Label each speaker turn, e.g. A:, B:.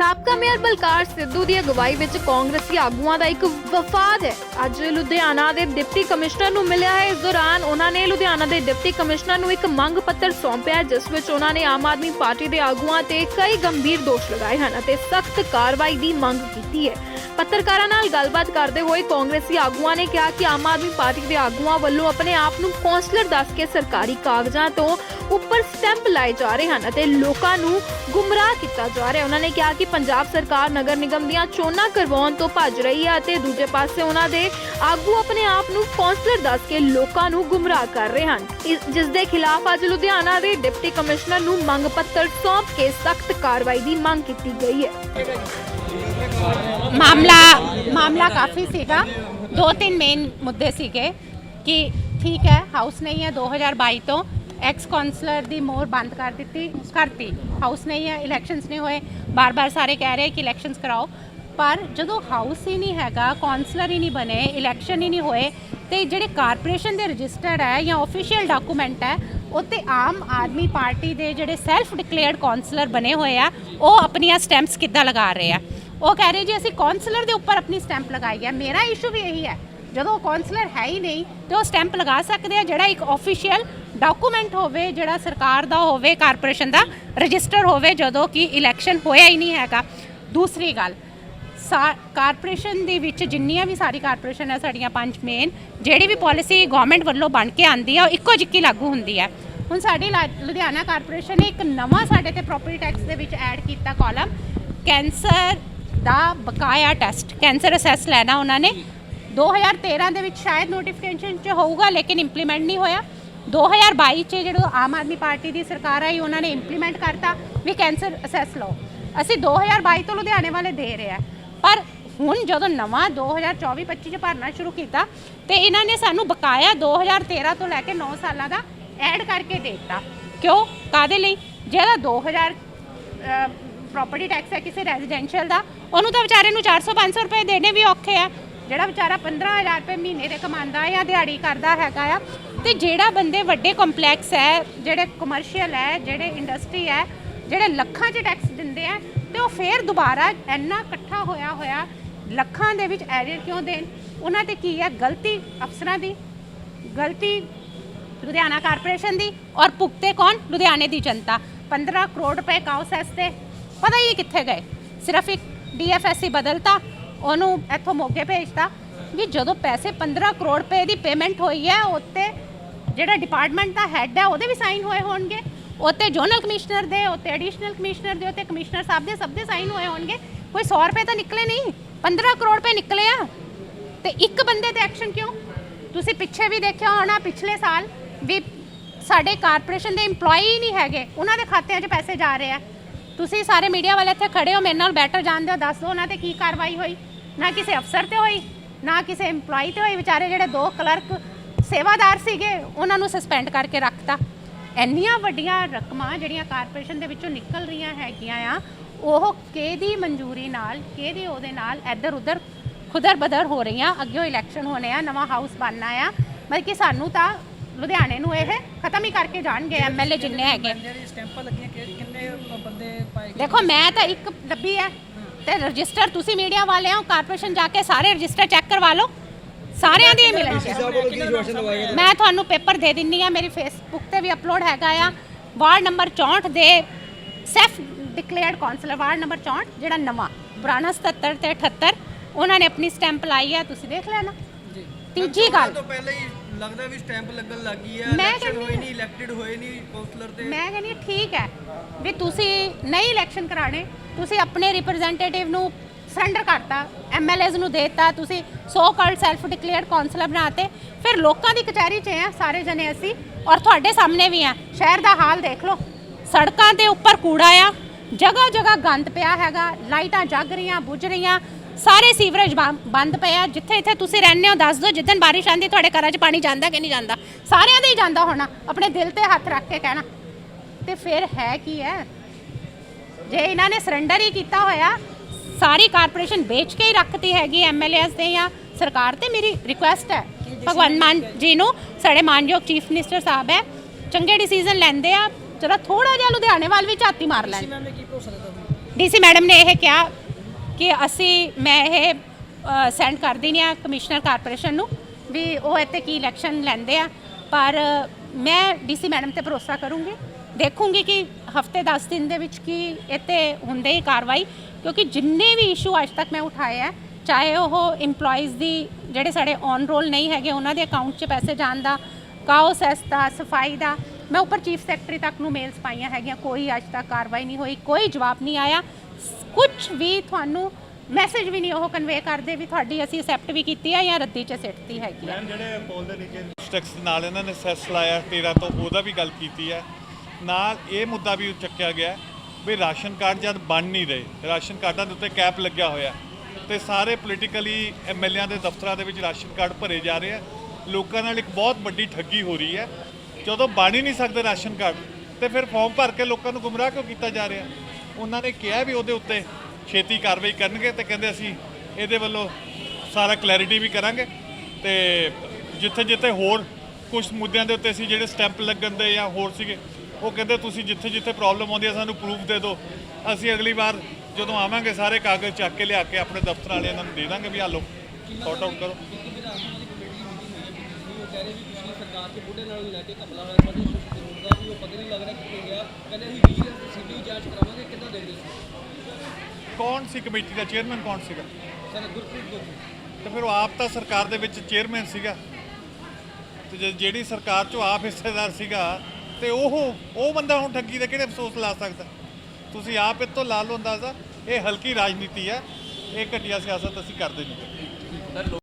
A: ਸਾਬਕਾ ਮੇਅਰ ਬਲਕਾਰ ਸਿੱਧੂ ਦੀ ਅਗਵਾਈ ਵਿੱਚ ਕਾਂਗਰਸੀ ਆਗੂਆਂ ਦਾ ਇੱਕ ਵਫਾਦ ਹੈ। ਅੱਜ ਲੁਧਿਆਣਾ ਦੇ ਡਿਪਟੀ ਕਮਿਸ਼ਨਰ ਨੂੰ ਮਿਲਿਆ ਹੈ। ਇਸ ਦੌਰਾਨ ਉਹਨਾਂ ਨੇ ਲੁਧਿਆਣਾ ਦੇ ਡਿਪਟੀ ਕਮਿਸ਼ਨਰ ਨੂੰ ਇੱਕ ਮੰਗ ਪੱਤਰ ਸੌਂਪਿਆ, ਜਿਸ ਵਿੱਚ ਉਹਨਾਂ ਨੇ ਆਮ ਆਦਮੀ ਪਾਰਟੀ ਦੇ ਆਗੂਆਂ ਤੇ ਕਈ ਗੰਭੀਰ ਦੋਸ਼ ਲਗਾਏ ਹਨ ਅਤੇ ਸਖਤ ਕਾਰਵਾਈ ਦੀ ਮੰਗ ਕੀਤੀ ਹੈ। ਪੱਤਰਕਾਰਾਂ ਨਾਲ ਗੱਲਬਾਤ ਕਰਦੇ ਹੋਏ ਕਾਂਗਰਸੀ ਆਗੂਆਂ ਨੇ ਕਿਹਾ ਕਿ ਆਮ ਆਦਮੀ ਪਾਰਟੀ ਦੇ ਆਗੂਆਂ ਵੱਲੋਂ ਆਪਣੇ ਆਪ ਨੂੰ ਕੌਂਸਲਰ ਦੱਸ ਕੇ ਸਰਕਾਰੀ ਕਾਗਜ਼ਾਂ ਤੋਂ ਉੱਪਰ ਸਟੈਂਪ ਲਾਏ ਜਾ ਰਹੇ ਹਨ ਅਤੇ ਲੋਕਾਂ ਨੂੰ ਗੁੰਮਰਾਹ ਕੀਤਾ ਜਾ ਰਿਹਾ ਹੈ। ਉਹਨਾਂ ਨੇ ਕਿਹਾ ਕਿ ਪੰਜਾਬ ਸਰਕਾਰ ਨਗਰ ਨਿਗਮ ਦੀਆਂ ਚੋਣਾਂ ਕਰਵਾਉਣ ਤੋਂ ਭੱਜ ਰਹੀ ਹੈ ਅਤੇ ਦੂਜੇ ਪਾਸੇ ਉਹਨਾਂ ਦੇ ਆਗੂ ਆਪਣੇ ਆਪ ਨੂੰ ਕੌਂਸਲਰ ਦੱਸ ਕੇ ਲੋਕਾਂ ਨੂੰ ਗੁੰਮਰਾਹ ਕਰ ਰਹੇ ਹਨ। ਇਸ- ਜਿਸ ਦੇ ਖਿਲਾਫ ਅੱਜ ਲੁਧਿਆਣਾ ਦੇ ਡਿਪਟੀ ਕਮਿਸ਼ਨਰ ਨੂੰ ਮੰਗ ਪੱਤਰ ਸੌਂਪ ਕੇ ਸਖਤ ਕਾਰਵਾਈ ਦੀ ਮੰਗ ਕੀਤੀ ਗਈ ਹੈ।
B: ਮਾਮਲਾ ਮਾਮਲਾ ਕਾਫੀ ਸੀਗਾ ਦੋ ਤਿੰਨ ਮੇਨ ਮੁੱਦੇ ਸੀਗੇ ਕਿ ਠੀਕ ਹੈ ਹਾਊਸ ਨਹੀਂ ਹੈ 2022 ਤੋਂ ਐਕਸ ਕਾਉਂਸਲਰ ਦੀ ਮੋਹਰ ਬੰਦ ਕਰ ਦਿੱਤੀ ਕਰਤੀ ਹਾਊਸ ਨਹੀਂ ਹੈ ਇਲੈਕਸ਼ਨਸ ਨਹੀਂ ਹੋਏ ਬਾਰ-ਬਾਰ ਸਾਰੇ ਕਹਿ ਰਹੇ ਕਿ ਇਲੈਕਸ਼ਨਸ ਕਰਾਓ ਪਰ ਜਦੋਂ ਹਾਊਸ ਹੀ ਨਹੀਂ ਹੈਗਾ ਕਾਉਂਸਲਰ ਹੀ ਨਹੀਂ ਬਣੇ ਇਲੈਕਸ਼ਨ ਹੀ ਨਹੀਂ ਹੋਏ ਤੇ ਜਿਹੜੇ ਕਾਰਪੋਰੇਸ਼ਨ ਦੇ ਰਜਿਸਟਰਡ ਹੈ ਜਾਂ ਆਫੀਸ਼ੀਅਲ ਡਾਕੂਮੈਂਟ ਹੈ ਉੱਤੇ ਆਮ ਆਦਮੀ ਪਾਰਟੀ ਦੇ ਜਿਹੜੇ ਸੈਲਫ ਡਿਕਲੇਅਰਡ ਕਾਉਂਸਲਰ ਬਣੇ ਹੋਏ ਆ ਉਹ ਆਪਣੀਆਂ ਸਟੈਂਪਸ ਕਿੱਦਾਂ ਲਗਾ ਰਹੇ ਆ ਉਹ ਕਹਿ ਰਹੇ ਜੀ, ਅਸੀਂ ਕਾਉਂਸਲਰ ਦੇ ਉੱਪਰ ਆਪਣੀ ਸਟੈਂਪ ਲਗਾਈ ਹੈ। ਮੇਰਾ ਇਸ਼ੂ ਵੀ ਇਹੀ ਹੈ, ਜਦੋਂ ਕਾਉਂਸਲਰ ਹੈ ਹੀ ਨਹੀਂ, ਤੇ ਉਹ ਸਟੈਂਪ ਲਗਾ ਸਕਦੇ ਆ, ਜਿਹੜਾ ਇੱਕ ਆਫੀਸ਼ੀਅਲ ਡਾਕੂਮੈਂਟ ਹੋਵੇ, ਜਿਹੜਾ ਸਰਕਾਰ ਦਾ ਹੋਵੇ ਕਾਰਪੋਰੇਸ਼ਨ ਦਾ ਰਜਿਸਟਰ ਹੋਵੇ, ਜਦੋਂ ਕਿ ਇਲੈਕਸ਼ਨ ਹੋਇਆ ਹੀ ਨਹੀਂ ਹੈਗਾ। ਦੂਸਰੀ ਗੱਲ, ਸਾ- ਕਾਰਪੋਰੇਸ਼ਨ ਦੇ ਵਿੱਚ ਜਿੰਨੀਆਂ ਵੀ ਸਾਰੀ ਕਾਰਪੋਰੇਸ਼ਨ ਹੈ, ਸਾਡੀਆਂ ਪੰਜ ਮੇਨ ਜਿਹੜੀ ਵੀ ਪਾਲਿਸੀ ਗਵਰਨਮੈਂਟ ਵੱਲੋਂ ਬਣ ਕੇ ਆਂਦੀ ਹੈ, ਉਹ ਇੱਕੋ ਜਿੱਕੀ ਲਾਗੂ ਹੁੰਦੀ ਹੈ। ਹੁਣ ਸਾਡੀ ਲਾ- ਲੁਧਿਆਣਾ ਕਾਰਪੋਰੇਸ਼ਨ ਨੇ ਇੱਕ ਨਵਾਂ ਸਾਡੇ ਤੇ ਪ੍ਰਾਪਰਟੀ ਟੈਕਸ ਦੇ ਵਿੱਚ ਐਡ ਕੀਤਾ ਕਾਲਮ ਕੈਂਸਰ ਦਾ ਬਕਾਇਆ ਟੈਸਟ ਕੈਂਸਰ ਅਸੈਸ ਲੈਣਾ ਉਹਨਾਂ ਨੇ। 2013 ਦੇ ਵਿੱਚ ਸ਼ਾਇਦ ਨੋਟੀਫਿਕੇਸ਼ਨ ਚ ਹੋਊਗਾ, ਲੇਕਿਨ ਇੰਪਲੀਮੈਂਟ ਨਹੀਂ ਹੋਇਆ। 2022 ਚ ਜਿਹੜਾ ਆਮ ਆਦਮੀ ਪਾਰਟੀ ਦੀ ਸਰਕਾਰ ਆਈ, ਉਹਨਾਂ ਨੇ ਇੰਪਲੀਮੈਂਟ ਕਰਤਾ ਵੀ ਕੈਂਸਰ ਅਸੈਸ ਲਓ। ਅਸੀਂ 2022 ਤੋਂ ਲੁਧਿਆਣੇ ਵਾਲੇ ਦੇ ਰਹੇ ਆ ਪਰ ਹੁਣ ਜਦੋਂ ਨਵਾਂ 2024-25 ਚ ਭਰਨਾ ਸ਼ੁਰੂ ਕੀਤਾ, ਤੇ ਇਹਨਾਂ ਨੇ ਸਾਨੂੰ ਬਕਾਇਆ 2013 ਤੋਂ ਲੈ ਕੇ 9 ਸਾਲਾਂ ਦਾ ਐਡ ਕਰਕੇ ਦੇ ਦਿੱਤਾ। ਕਿਉਂ? ਕਾਦੇ ਲਈ? ਜਿਹੜਾ 2000 ਪ੍ਰਾਪਰਟੀ ਟੈਕਸ ਹੈ ਕਿਸੇ ਰੈਜ਼ੀਡੈਂਸ਼ੀਅਲ ਦਾ, ਉਹਨੂੰ ਤਾਂ ਵਿਚਾਰੇ ਨੂੰ 400-500 ਰੁਪਏ ਦੇਣੇ ਵੀ ਔਖੇ ਆ। ਜਿਹੜਾ ਵਿਚਾਰਾ 15000 ਰੁਪਏ ਮਹੀਨੇ ਦੇ ਕਮਾਉਂਦਾ ਜਾਂ ਦਿਹਾੜੀ ਕਰਦਾ ਹੈਗਾ ਆ, ਤੇ ਜਿਹੜਾ ਬੰਦੇ ਵੱਡੇ ਕੰਪਲੈਕਸ ਹੈ, ਜਿਹੜੇ ਕਮਰਸ਼ੀਅਲ ਹੈ, ਜਿਹੜੇ ਇੰਡਸਟਰੀ ਹੈ, ਜਿਹੜੇ ਲੱਖਾਂ 'ਚ ਟੈਕਸ ਦਿੰਦੇ ਆ, ਤੇ ਉਹ ਫੇਰ ਦੁਬਾਰਾ ਇੰਨਾ ਇਕੱਠਾ ਹੋਇਆ ਹੋਇਆ ਲੱਖਾਂ ਦੇ ਵਿੱਚ ਐਡਿਟ ਕਿਉਂ ਦੇਣ? ਉਹਨਾਂ ਤੇ ਕੀ ਹੈ? ਗਲਤੀ ਅਫਸਰਾਂ ਦੀ, ਗਲਤੀ ਲੁਧਿਆਣਾ ਕਾਰਪੋਰੇਸ਼ਨ ਦੀ, ਔਰ ਭੁਗਤੇ ਕੌਣ? ਲੁਧਿਆਣੇ ਦੀ ਜਨਤਾ। 15 ਕਰੋੜ ਰੁਪਏ ਕਾਉਸੈਸ ਤੇ। ਪਤਾ ਹੀ ਨਹੀਂ ਕਿੱਥੇ ਗਏ। ਸਿਰਫ ਇੱਕ ਡੀਐਫਐਸਸੀ ਬਦਲਤਾ, ਉਹਨੂੰ ਇੱਥੋਂ ਮੋਗੇ ਭੇਜਤਾ ਵੀ ਜਦੋਂ ਪੈਸੇ 15 ਕਰੋੜ ਰੁਪਏ ਦੀ ਪੇਮੈਂਟ ਹੋਈ ਹੈ ਉੱਤੇ ਜਿਹੜਾ ਡਿਪਾਰਟਮੈਂਟ ਦਾ ਹੈੱਡ ਹੈ, ਉਹਦੇ ਵੀ ਸਾਈਨ ਹੋਏ ਹੋਣਗੇ। ਉੱਤੇ ਜ਼ੋਨਲ ਕਮਿਸ਼ਨਰ ਦੇ ਉੱਤੇ ਐਡੀਸ਼ਨਲ ਕਮਿਸ਼ਨਰ ਦੇ ਉੱਤੇ ਕਮਿਸ਼ਨਰ ਸਾਹਿਬ ਦੇ ਸਭ ਦੇ ਸਾਈਨ ਹੋਏ ਹੋਣਗੇ। ਕੋਈ 100 ਰੁਪਏ ਤਾਂ ਨਿਕਲੇ ਨਹੀਂ 15 ਕਰੋੜ ਰੁਪਏ ਨਿਕਲੇ ਆ। ਤੇ ਇੱਕ ਬੰਦੇ ਤੇ ਐਕਸ਼ਨ ਕਿਉਂ? ਤੁਸੀਂ ਪਿੱਛੇ ਵੀ ਦੇਖਿਆ ਹੋਣਾ ਪਿਛਲੇ ਸਾਲ ਵੀ ਸਾਡੇ ਕਾਰਪੋਰੇਸ਼ਨ ਦੇ EMPLOYE ਨਹੀਂ ਹੈਗੇ, ਉਹਨਾਂ ਦੇ ਖਾਤਿਆਂ 'ਚ ਪੈਸੇ ਜਾ ਰਹੇ ਆ। ਤੁਸੀਂ ਸਾਰੇ ਮੀਡੀਆ ਵਾਲੇ ਇੱਥੇ ਖੜੇ ਹੋ, ਮੇਰੇ ਨਾਲ ਬੈਟਰ ਜਾਣਦੇ ਹੋ ਦੱਸ ਦਿਓ ਉਹਨਾਂ ਤੇ ਕੀ ਕਾਰਵਾਈ ਹੋਈ। ਨਾ ਕਿਸੇ ਅਫਸਰ ਤੇ ਹੋਈ, ਨਾ ਕਿਸੇ EMPLOYE ਤੇ ਹੋਈ। ਵਿਚਾਰੇ ਜਿਹੜੇ ਦੋ ਕਲਰਕ ਸੇਵਾਦਾਰ ਸੀਗੇ, ਉਹਨਾਂ ਨੂੰ ਸਸਪੈਂਡ ਕਰਕੇ ਰੱਖਤਾ। ਇੰਨੀਆਂ ਵੱਡੀਆਂ ਰਕਮਾਂ ਜਿਹੜੀਆਂ ਕਾਰਪੋਰੇਸ਼ਨ ਦੇ ਵਿੱਚੋਂ ਨਿਕਲ ਰਹੀਆਂ ਹੈਗੀਆਂ ਆ, ਉਹ ਕਿਹਦੀ ਮਨਜ਼ੂਰੀ ਨਾਲ, ਕਿਹਦੇ ਉਹਦੇ ਨਾਲ ਇੱਧਰ ਉੱਧਰ ਖੁਦਰ ਬਦਰ ਹੋ ਰਹੀਆਂ? ਅੱਗੇ ਇਲੈਕਸ਼ਨ ਹੋਣੇ ਆ, ਨਵਾਂ ਹਾਊਸ ਬਣਨਾ ਆ। ਮਤਲਬ ਕਿ ਸਾਨੂੰ ਤਾਂ ਲੁਧਿਆਣੇ ਨੂੰ ਇਹ ਖਤਮ ਹੀ ਕਰਕੇ ਜਾਣਗੇ ਐਮਐਲਏ ਜਿੰਨੇ ਹੈਗੇ।
C: ਜਿਹੜੀ ਸਟੈਂਪਾਂ ਲੱਗੀਆਂ ਕਿ- ਕਿੰਨੇ ਬੰਦੇ ਪਾਏ ਗਏ?
B: ਦੇਖੋ ਮੈਂ ਤਾਂ ਇੱਕ ਲੱਭੀ ਹੈ। ਤੇ ਰਜਿਸਟਰ ਤੁਸੀਂ ਮੀਡੀਆ ਵਾਲੇ ਹੋ ਕਾਰਪੋਰੇਸ਼ਨ ਜਾ ਕੇ ਸਾਰੇ ਰਜਿਸਟਰ ਚੈੱਕ ਕਰਵਾ ਲਓ। ਸਾਰਿਆਂ ਦੀ ਮਿਲਣਗੇ ਮੈਂ ਤੁਹਾਨੂੰ ਪੇਪਰ ਦੇ ਦਿੰਨੀ ਆ ਮੇਰੀ ਫੇਸਬੁੱਕ ਤੇ ਵੀ ਅਪਲੋਡ ਹੈਗਾ ਆ। ਵਾਰਡ ਨੰਬਰ 64 ਦੇ self declared councillor ward number 64 ਜਿਹੜਾ ਨਵਾਂ ਪੁਰਾਣਾ 77 ਤੇ 78 ਉਹਨਾਂ ਨੇ ਆਪਣੀ ਸਟੈਂਪ ਲਾਈ ਆ ਤੁਸੀਂ ਦੇਖ ਲੈਣਾ।
C: ਜੀ।
B: ਤੀਜੀ ਗੱਲ
D: ਤੋਂ ਪਹਿਲਾਂ ਹੀ ਲੱਗਦਾ ਵੀ ਸਟੈਂਪ ਲੱਗਣ ਲੱਗ ਹੈ
B: ਮੈਂ
D: ਇਲੈਕਸ਼ਨ
B: ਕਹਿੰਦੀ
D: ਹੋਏ ਨਹੀਂ ਇਲੈਕਟਿਡ ਹੋਏ ਨਹੀਂ ਕਾਉਂਸਲਰ ਤੇ।
B: ਮੈਂ ਕਹਿੰਦੀ ਹਾਂ, ਠੀਕ ਹੈ ਵੀ ਤੁਸੀਂ ਨਹੀਂ ਇਲੈਕਸ਼ਨ ਕਰਾਣੇ ਤੁਸੀਂ ਆਪਣੇ ਰਿਪਰੈਜ਼ੈਂਟੇਟਿਵ ਨੂੰ ਸਰੈਂਡਰ ਕਰਤਾ ਐਮਐਲਏਜ਼ ਨੂੰ ਦੇਤਾ ਤੁਸੀਂ so called self declared councillor ਬਣਾਤੇ ਫਿਰ ਲੋਕਾਂ ਦੀ ਕਚਹਿਰੀ 'ਚ ਆ ਸਾਰੇ ਜਣੇ ਅਸੀਂ ਔਰ ਤੁਹਾਡੇ ਸਾਹਮਣੇ ਵੀ ਆ ਸ਼ਹਿਰ ਦਾ ਹਾਲ ਦੇਖ ਲਓ ਸੜਕਾਂ ਦੇ ਉੱਪਰ ਕੂੜਾ ਆ ਜਗ੍ਹਾ ਜਗ੍ਹਾ ਗੰਦ ਪਿਆ ਹੈਗਾ ਲਾਈਟਾਂ ਜਗ ਰਹੀਆਂ ਬੁਝ ਰਹੀਆਂ ਸਾਰੇ ਸੀਵਰੇਜ ਬੰਦ ਪਏ ਆ ਜਿੱਥੇ ਇੱਥੇ ਤੁਸੀਂ ਰਹਿੰਦੇ ਹੋ ਦੱਸ ਦਿਓ ਜਿੱਦਣ ਬਾਰਿਸ਼ ਆਂਦੀ ਤੁਹਾਡੇ ਘਰਾਂ 'ਚ ਪਾਣੀ ਜਾਂਦਾ ਕਿ ਨਹੀਂ ਜਾਂਦਾ? ਸਾਰਿਆਂ ਦੇ ਹੀ ਜਾਂਦਾ ਹੋਣਾ ਆਪਣੇ ਦਿਲ ਤੇ ਹੱਥ ਰੱਖ ਕੇ ਕਹਿਣਾ। ਤੇ ਫਿਰ ਹੈ ਕੀ ਹੈ ਜੇ ਇਹਨਾਂ ਨੇ ਸਰੈਂਡਰ ਹੀ ਕੀਤਾ ਹੋਇਆ ਸਾਰੀ ਕਾਰਪੋਰੇਸ਼ਨ ਵੇਚ ਕੇ ਹੀ ਰੱਖਤੀ ਹੈਗੀ ਐਮਐਲਏਸ ਦੇ ਜਾਂ ਸਰਕਾਰ ਤੇ ਮੇਰੀ ਰਿਕੁਐਸਟ ਹੈ ਭਗਵੰਤ ਮਾਨ ਜੀ ਨੂੰ ਸਾਡੇ ਮਾਨਯੋਗ ਚੀਫ ਮਿਨਿਸਟਰ ਸਾਹਿਬ ਹੈ ਚੰਗੇ ਡਿਸੀਜਨ ਲੈਂਦੇ ਆ ਜਰਾ ਥੋੜਾ ਜਿਹਾ ਲੁਧਿਆਣੇ ਵੱਲ ਵੀ ਝਾਤੀ ਮਾਰ ਲੈਣ। ਡੀਸੀ ਮੈਡਮ ਨੇ ਇਹ ਕਿਹਾ ਕਿ ਅਸੀਂ, ਮੈਂ ਇਹ ਸੈਂਡ ਕਰ ਦਿੰਦੀ ਆ ਕਮਿਸ਼ਨਰ ਕਾਰਪੋਰੇਸ਼ਨ ਨੂੰ ਵੀ ਉਹ ਇੱਥੇ ਕੀ ਇਲੈਕਸ਼ਨ ਲੈਂਦੇ ਆ। ਪਰ ਮੈਂ ਡੀਸੀ ਮੈਡਮ ਤੇ ਭਰੋਸਾ ਕਰੂੰਗੀ, ਦੇਖੂੰਗੀ ਕਿ ਹਫ਼ਤੇ 10 ਦਿਨ ਦੇ ਵਿੱਚ ਕੀ ਇੱਥੇ ਹੁੰਦੇ ਹੀ ਕਾਰਵਾਈ, ਕਿਉਂਕਿ ਜਿੰਨੇ ਵੀ ਇਸ਼ੂ ਅੱਜ ਤੱਕ ਮੈਂ ਉਠਾਏ ਆ, ਚਾਹੇ ਉਹ EMPLOYEES ਦੀ ਜਿਹੜੇ ਸਾਡੇ ਔਨ ਰੋਲ ਨਹੀਂ ਹੈਗੇ, ਉਹਨਾਂ ਦੇ ਅਕਾਊਂਟ 'ਚ ਪੈਸੇ ਜਾਣ ਦਾ ਕਾਓ ਸੈਸ ਦਾ, ਸਫ਼ਾਈ ਦਾ ਮੈਂ ਉੱਪਰ ਚੀਫ ਸੈਕਟਰੀ ਤੱਕ ਨੂੰ ਮੇਲਸ ਪਾਈਆਂ ਹੈਗੀਆਂ, ਕੋਈ ਅੱਜ ਤੱਕ ਕਾਰਵਾਈ ਨਹੀਂ ਹੋਈ, ਕੋਈ ਜਵਾਬ ਨਹੀਂ ਆਇਆ। ਕੁਝ ਵੀ ਤੁਹਾਨੂੰ ਮੈਸੇਜ ਵੀ ਨਹੀਂ ਉਹ ਕਨਵੇ ਕਰਦੇ ਵੀ ਤੁਹਾਡੀ ਅਸੀਂ ਅਸੈਪਟ ਵੀ ਕੀਤੀ ਹੈ ਜਾਂ ਰੱਦੀ 'ਚ ਸਿੱਟਤੀ ਹੈਗੀ ਹੈ
E: ਮੈਮ ਜਿਹੜੇ ਪੋਲ ਦੇ ਨੀਚੇ ਟੈਕਸ ਨਾਲ ਇਹਨਾਂ ਨੇ ਸੈਸ ਲਾਇਆ 13 ਤੋਂ ਉਹਦਾ ਵੀ ਗੱਲ ਕੀਤੀ ਹੈ ਨਾਲ ਇਹ ਮੁੱਦਾ ਵੀ ਚੱਕਿਆ ਗਿਆ ਵੀ ਰਾਸ਼ਨ ਕਾਰਡ ਜਦ ਬਣ ਨਹੀਂ ਰਹੇ, ਰਾਸ਼ਨ ਕਾਰਡਾਂ ਦੇ ਉੱਤੇ ਕੈਪ ਲੱਗਿਆ ਹੋਇਆ ਤੇ ਸਾਰੇ ਪੋਲੀਟੀਕਲੀ ਐਮਐਲਏਆਂ ਦੇ ਦਫ਼ਤਰਾਂ ਦੇ ਵਿੱਚ ਰਾਸ਼ਨ ਕਾਰਡ ਭਰੇ ਜਾ ਰਹੇ ਆ। ਲੋਕਾਂ ਨਾਲ ਇੱਕ ਬਹੁਤ ਵੱਡੀ ਠੱਗੀ ਹੋ ਰਹੀ ਹੈ ਜਦੋਂ ਬਣ ਹੀ ਨਹੀਂ ਸਕਦੇ ਰਾਸ਼ਨ ਕਾਰਡ, ਤੇ ਫਿਰ ਫਾਰਮ ਭਰ ਕੇ ਲੋਕਾਂ ਨੂੰ ਗੁੰਮਰਾਹ ਕਿਉਂ ਕੀਤਾ ਜਾ ਰਿਹਾ? ਉਹਨਾਂ ਨੇ ਕਿਹਾ ਵੀ ਉਹਦੇ ਉੱਤੇ ਛੇਤੀ ਕਾਰਵਾਈ ਕਰਨਗੇ ਤੇ ਕਹਿੰਦੇ ਅਸੀਂ ਇਹਦੇ ਵੱਲੋਂ ਸਾਰਾ ਕਲੈਰਿਟੀ ਵੀ ਕਰਾਂਗੇ ਤੇ ਜਿੱਥੇ ਜਿੱਥੇ ਹੋਰ ਕੁਝ ਮੁੱਦਿਆਂ ਦੇ ਉੱਤੇ ਅਸੀਂ ਜਿਹੜੇ ਸਟੈਂਪ ਲੱਗਣ ਦੇ ਜਾਂ ਹੋਰ ਸੀਗੇ, ਉਹ ਕਹਿੰਦੇ ਤੁਸੀਂ ਜਿੱਥੇ ਜਿੱਥੇ ਪ੍ਰੋਬਲਮ ਆਉਂਦੀ ਹੈ ਸਾਨੂੰ ਪ੍ਰੂਫ ਦੇ ਦਿਓ। ਅਸੀਂ ਅਗਲੀ ਵਾਰ ਜਦੋਂ ਆਵਾਂਗੇ ਸਾਰੇ ਕਾਗਜ਼ ਚੱਕ ਕੇ ਲਿਆ ਕੇ ਆਪਣੇ ਦਫ਼ਤਰ ਵਾਲਿਆਂ ਨੂੰ ਦੇ ਦਾਂਗੇ ਵੀ ਆ ਲਓ ਸੌਟ ਆਊਟ ਕਰੋ। ਕੌਣ ਸੀ ਕਮੇਟੀ ਦਾ? ਚੇਅਰਮੈਨ ਕੌਣ ਸੀਗਾ? ਸਰ ਗੁਰਪ੍ਰੀਤ ਤੇ ਫਿਰ ਉਹ ਆਪ ਤਾਂ ਸਰਕਾਰ ਦੇ ਵਿੱਚ ਚੇਅਰਮੈਨ ਸੀਗਾ। ਤੇ ਜੇ- ਜਿਹੜੀ ਸਰਕਾਰ ਚੋਂ ਆਪ ਹਿੱਸੇਦਾਰ ਸੀਗਾ ਤੇ ਉਹ ਉਹ ਬੰਦਾ ਹੁਣ ਠੱਗੀ ਦਾ ਕਿਹੜੇ ਅਫਸੋਸ ਲਾ ਸਕਦਾ? ਤੁਸੀਂ ਆਪ ਇਹ ਤੋਂ ਲਾ ਲਓ ਅੰਦਾਜ਼ਾ ਇਹ ਹਲਕੀ ਰਾਜਨੀਤੀ ਹੈ। ਇਹ ਘਟੀਆ ਸਿਆਸਤ ਅਸੀਂ ਕਰਦੇ ਨਹੀਂ।